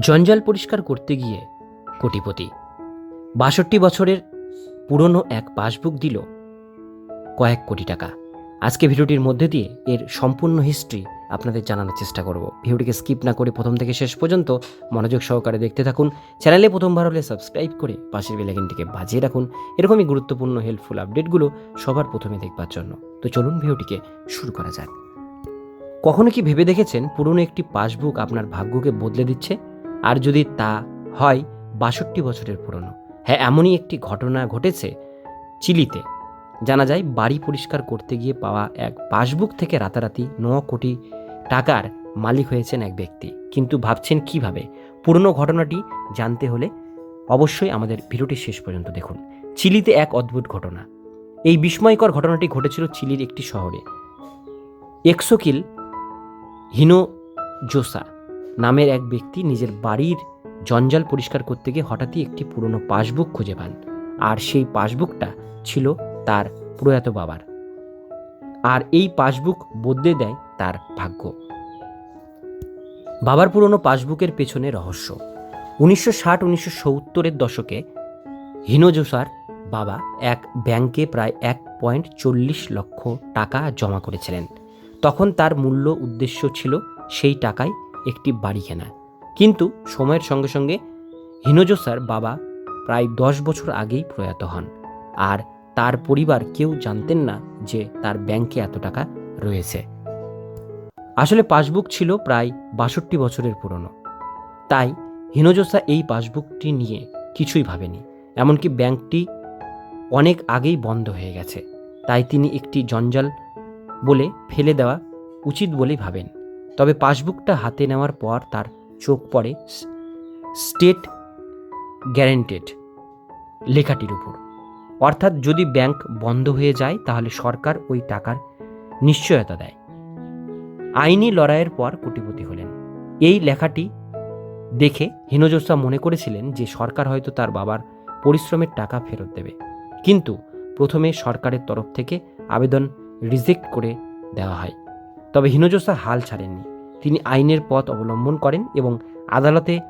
জঞ্জাল পরিষ্কার করতে গিয়ে কোটিপতি বাষট্টি বছরের পুরনো এক পাসবুক দিল কয়েক কোটি টাকা। আজকে ভিডিওটির মধ্যে দিয়ে এর সম্পূর্ণ হিস্ট্রি আপনাদের জানানোর চেষ্টা করব। ভিডিওটিকে স্কিপ না করে প্রথম থেকে শেষ পর্যন্ত মনোযোগ সহকারে দেখতে থাকুন। চ্যানেলে প্রথমবার হলে সাবস্ক্রাইব করে পাশের বেলাইকনটিকে বাজিয়ে রাখুন। এরকমই গুরুত্বপূর্ণ হেল্পফুল আপডেটগুলো সবার প্রথমে দেখবার জন্য। তো চলুন ভিডিওটিকে শুরু করা যাক। কখনো কি ভেবে দেখেছেন পুরনো একটি পাসবুক আপনার ভাগ্যকে বদলে দিচ্ছে? আর যদি তা হয়, বাষট্টি বছরের পুরনো। হ্যাঁ এমনই একটি ঘটনা ঘটেছে চিলিতে। জানা যায়, বাড়ি পরিষ্কার করতে গিয়ে পাওয়া এক পাসবুক থেকে রাতারাতি ন কোটি টাকার মালিক হয়েছেন এক ব্যক্তি। কিন্তু ভাবছেন কীভাবে? পুরনো ঘটনাটি জানতে হলে অবশ্যই আমাদের ভিডিওটি শেষ পর্যন্ত দেখুন। চিলিতে এক অদ্ভুত ঘটনা। এই বিস্ময়কর ঘটনাটি ঘটেছিল চিলির একটি শহরে। এক্সোকিল হিনো জোসা নামের এক ব্যক্তি নিজের বাড়ির জঞ্জাল পরিষ্কার করতে গিয়ে হঠাৎই একটি পুরনো পাসবুক খুঁজে পান। আর সেই পাসবুকটা ছিল তার প্রয়াত বাবার। আর এই পাসবুক বদলে দেয় তার ভাগ্য। বাবার পুরনো পাসবুকের পেছনে রহস্য। উনিশশো ষাট, উনিশশো সত্তরের দশকে হিনোজোসার বাবা এক ব্যাংকে প্রায় এক পয়েন্ট চল্লিশ লক্ষ টাকা জমা করেছিলেন। তখন তার মূল্য উদ্দেশ্য ছিল সেই টাকায় একটি বাড়ি কেনা কিন্তু সময়ের সঙ্গে সঙ্গে হিনোজোসার বাবা প্রায় দশ বছর আগেই প্রয়াত হন। আর তার পরিবার কেউ জানতেন না যে তার ব্যাংকে এত টাকা রয়েছে। আসলে পাসবুক ছিল প্রায় বাষট্টি বছরের পুরনো। তাই হিনোজোসা এই পাসবুকটি নিয়ে কিছুই ভাবেনি। এমনকি ব্যাংকটি অনেক আগেই বন্ধ হয়ে গেছে। তাই তিনি একটি জঞ্জাল বলে ফেলে দেওয়া উচিত বলেই ভাবেন। তবে পাসবুকটা হাতে নেওয়ার পর তার চোখ পড়ে স্টেট গ্যারেন্টেড লেখাটির উপর। অর্থাৎ যদি ব্যাংক বন্ধ হয়ে যায়, তাহলে সরকার ওই টাকার নিশ্চয়তা দেয়। আইনি লড়াইয়ের পর কোটিপতি হলেন। এই লেখাটি দেখে হিনোজোসা মনে করেছিলেন যে সরকার হয়তো তার বাবার পরিশ্রমের টাকা ফেরত দেবে। কিন্তু প্রথমে সরকারের তরফ থেকে আবেদন রিজেক্ট করে দেওয়া হয়। তবে হিনোজোসা হাল ছাড়েননি। তিনি আইনের পথ অবলম্বন করেন এবং আদালতে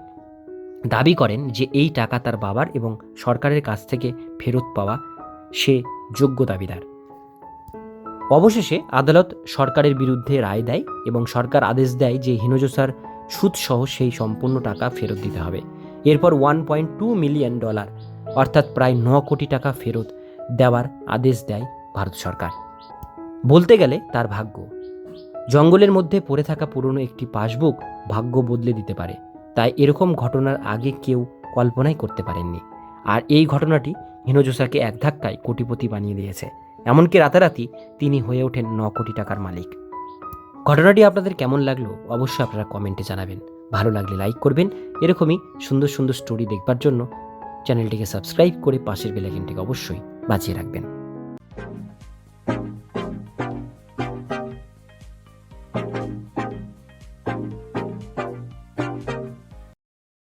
দাবি করেন যে এই টাকা তার বাবার এবং সরকারের কাছ থেকে ফেরত পাওয়া সে যোগ্য দাবিদার। অবশেষে আদালত সরকারের বিরুদ্ধে রায় দেয় এবং সরকার আদেশ দেয় যে হিনোজোসার সুদসহ সেই সম্পূর্ণ টাকা ফেরত দিতে হবে। এরপর one point two million dollar অর্থাৎ প্রায় ন কোটি টাকা ফেরত দেওয়ার আদেশ দেয় ভারত সরকার। বলতে গেলে তার ভাগ্য জঙ্গলের মধ্যে পড়ে থাকা পুরনো একটি পাসবুক ভাগ্য বদলে দিতে পারে। তাই এরকম ঘটনার আগে কেউ কল্পনাই করতে পারেননি। আর এই ঘটনাটি হিনোজোসাকে এক ধাক্কায় কোটিপতি বানিয়ে দিয়েছে। এমনকি রাতারাতি তিনি হয়ে ওঠেন ন কোটি টাকার মালিক। ঘটনাটি আপনাদের কেমন লাগল অবশ্যই আপনারা কমেন্টে জানাবেন। ভালো লাগলে লাইক করবেন। এরকমই সুন্দর সুন্দর স্টোরি দেখবার জন্য চ্যানেলটিকে সাবস্ক্রাইব করে পাশের বেলাইকনটিকে অবশ্যই বাঁচিয়ে রাখবেন।